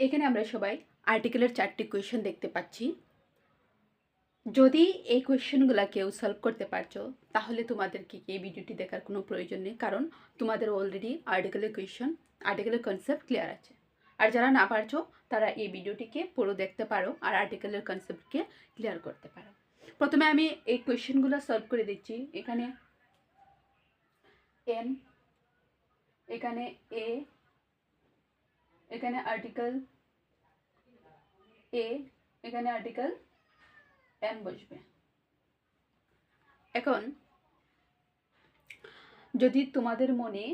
এখানে আমরা সবাই আর্টিকেলের চারটি কোয়েশ্চেন দেখতে পাচ্ছি। যদি এই কোয়েশ্চেনগুলো কেউ সলভ করতে পারছ, তাহলে তোমাদেরকে এই ভিডিওটি দেখার কোনো প্রয়োজন নেই? কারণ তোমাদের অলরেডি আর্টিকেলের কোয়েশ্চেন আর্টিকেলের কনসেপ্ট ক্লিয়ার আছে। আর যারা না পারছ, তারা এই ভিডিওটিকে পুরো দেখতে পারো আর আর্টিকেলের কনসেপ্টকে ক্লিয়ার করতে পারো। প্রথমে আমি এই কোয়েশ্চেনগুলো সলভ করে দিচ্ছি। এখানে এন এখানে এ এখানে আর্টিকেল এ এখানে আর্টিকেল এন বসবে। এখন, যদি তোমাদের মনে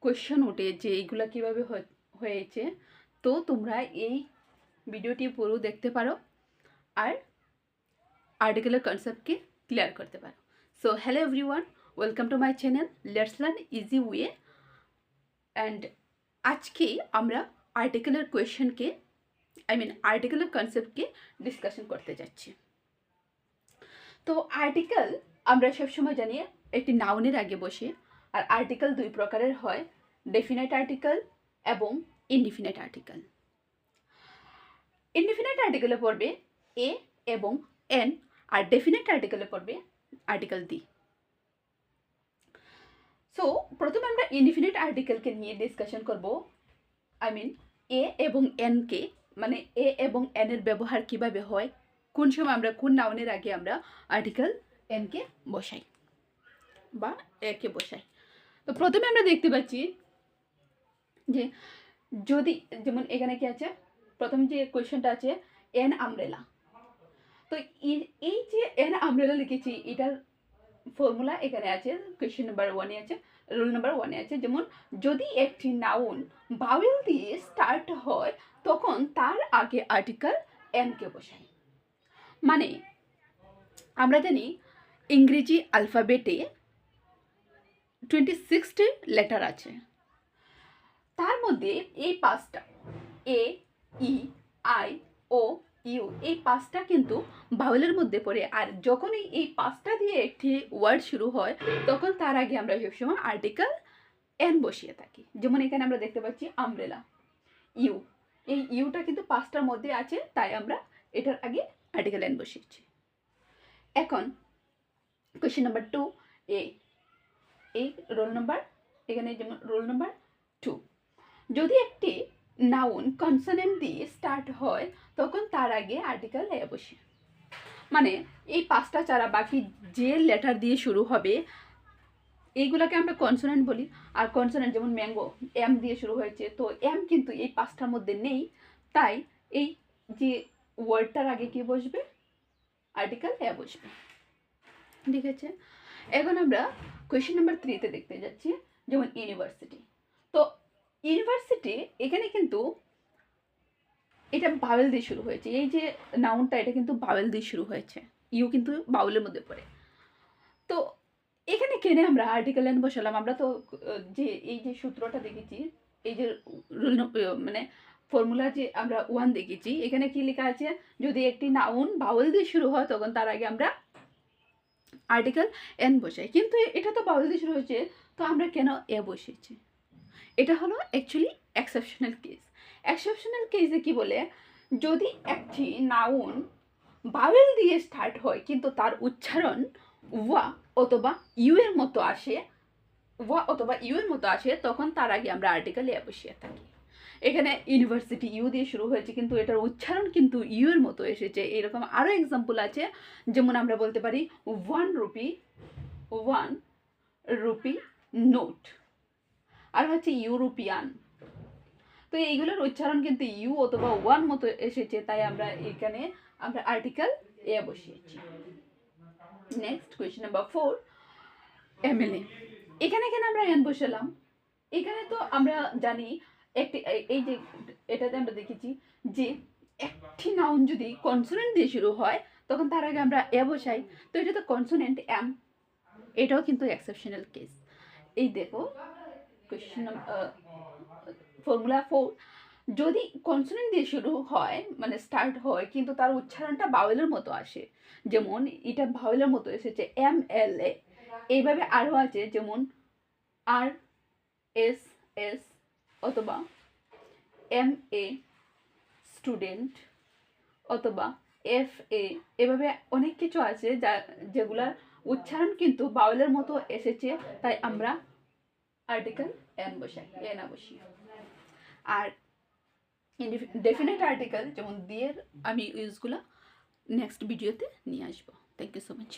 কোয়েশ্চেন ওঠে যে এইগুলা কীভাবে হয়ে- হয়েছে, তো তোমরা এই ভিডিওটি পুরো দেখতে পারো আর আর্টিকেলের কনসেপ্টকে ক্লিয়ার করতে পারো। So hello everyone welcome to my channel let's learn easy way and আজকে আমরা আর্টিকেলের কোয়েশ্চেনকে আই মিন আর্টিকেলের কনসেপ্টকে ডিসকাশন করতে যাচ্ছি। তো আর্টিকেল আমরা সবসময় জানি একটি নাউনের আগে বসে, আর আর্টিকেল দুই প্রকারের হয় ডেফিনেট আর্টিকেল এবং ইনডিফিনেট আর্টিকেল ইনডিফিনেট আর্টিকেলে পড়বে এ এবং এন আর ডেফিনেট আর্টিকেলে পড়বে আর্টিকেল দি সো প্রথমে আমরা ইনডিফিনিট আর্টিকেলকে নিয়ে ডিসকাশন করব। আই মিন এ এবং এনকে মানে এ এবং এন এর ব্যবহার কীভাবে হয়? কোন সময় আমরা, কোন নাউনের আগে আমরা আর্টিকেল এনকে বসাই বা একে বসাই? তো প্রথমে আমরা দেখতে পাচ্ছি যে যদি, যেমন এখানে কি আছে? প্রথম যে কোয়েশ্চেনটা আছে এন আমরেলা তো এই- এই যে এন আমরেলা লিখেছি, এটার ফর্মুলা এখানে আছে কোয়েশ্চেন নাম্বার ওয়ানে আছে রুল নাম্বার ওয়ানে আছে, যেমন যদি একটি নাউন বাউল দিয়ে স্টার্ট হয়, তখন তার আগে আর্টিকেল এনকে বসাই। মানে আমরা জানি ইংরেজি আলফাবেটে টোয়েন্টি সিক্সটি লেটার আছে। তার মধ্যে এই পাঁচটা এ ই আই ও ইউ এই পাঁচটা কিন্তু বাউলের মধ্যে পড়ে। আর যখনই এই পাঁচটা দিয়ে একটি ওয়ার্ড শুরু হয়, তখন তার আগে আমরা সবসময় আর্টিকেল এন বসিয়ে থাকি। যেমন এখানে আমরা দেখতে পাচ্ছি আমব্রেলা ইউ এই ইউটা কিন্তু পাঁচটার মধ্যে আছে, তাই আমরা এটার আগে আর্টিকেল এন বসিয়েছি। এখন কোয়েশ্চেন নাম্বার টু এ এই রোল নাম্বার এখানে যেমন রোল নাম্বার টু যদি একটি নাউন কনসোনেন্ট দিয়ে স্টার্ট হয়, তখন তার আগে আর্টিকেল এ বসে। মানে এই পাঁচটা ছাড়া বাকি যে লেটার দিয়ে শুরু হবে এইগুলোকে আমরা কনসোনেন্ট বলি। আর কনসোনেন্ট যেমন ম্যাঙ্গো এম দিয়ে শুরু হয়েছে, তো এম কিন্তু এই পাঁচটার মধ্যে নেই। তাই এই যে ওয়ার্ডটার আগে কি বসবে? আর্টিকেল এ বসবে। ঠিক আছে? এখন আমরা কোয়েশ্চেন নাম্বার থ্রিতে দেখতে যাচ্ছি, যেমন ইউনিভার্সিটি ইউনিভার্সিটি এখানে কিন্তু এটা বাউল দিয়ে শুরু হয়েছে। এই যে নাউনটা এটা কিন্তু বাউল দিয়ে শুরু হয়েছে। ইউ কিন্তু বাউলের মধ্যে পড়ে। তো এখানে কেনে আমরা আর্টিকেল এন বসালাম? আমরা তো, যে এই যে সূত্রটা দেখেছি, এই যে রুল মানে ফর্মুলা যে আমরা ওয়ান দেখেছি, এখানে কি লেখা আছে? যদি একটি নাউন বাউল দিয়ে শুরু হয়, তখন তার আগে আমরা আর্টিকেল এন বসাই। কিন্তু এটা তো বাউল দিয়ে শুরু হয়েছে, তো আমরা কেন এ বসিয়েছি এটা হলো অ্যাকচুয়ালি এক্সেপশনাল কেস এক্সেপশনাল কেসে কি বলে? যদি একটি নাউন বাউল দিয়ে স্টার্ট হয়, কিন্তু তার উচ্চারণ ওয়া অথবা ইউ এর মতো আসে ওয়া অথবা ইউ এর মতো আসে, তখন তার আগে আমরা আর্টিকেল বসিয়ে থাকি। এখানে ইউনিভার্সিটি ইউ দিয়ে শুরু হয়েছে, কিন্তু এটার উচ্চারণ কিন্তু ইউ এর মতো এসেছে। এরকম আরও এক্সাম্পল আছে, যেমন আমরা বলতে পারি one rupee one rupee note আর হচ্ছে ইউরোপিয়ান। তো এইগুলোর উচ্চারণ কিন্তু ইউ অথবা ওয়ান মতো এসেছে, তাই আমরা এখানে আমরা আর্টিকেল এ বসিয়েছি। Next question number four MLA এখানে এখানে আমরা এন বসালাম। এখানে তো আমরা জানি একটি, এই- এই যে এটাতে আমরা দেখেছি যে একটি নাউন যদি কনসোনেন্ট দিয়ে শুরু হয়, তখন তার আগে আমরা এ বসাই। তো এটা তো কনসোনেন্ট এম এটাও কিন্তু এক্সেপশনাল কেস এই দেখো কোয়েশ্চেন ফর্মুলা ফোর যদি কনসোনেন্ট দিয়ে শুরু হয় মানে স্টার্ট হয়, কিন্তু তার উচ্চারণটা বাউলের মতো আসে, যেমন এটা বাউলের মতো এসেছে এম এল এ এইভাবে আরও আছে, যেমন আর এস এস অথবা এম এ স্টুডেন্ট অথবা এফ এ এভাবে অনেক কিছু আছে, যা, যেগুলার উচ্চারণ কিন্তু বাউলের মতো এসেছে, তাই আমরা আর্টিকেল এন বসাই এ বসি। আর ডেফিনেট আর্টিকেল যেমন দিয়ের আমি ইউজগুলো নেক্সট ভিডিওতে নিয়ে আসব। Thank you so much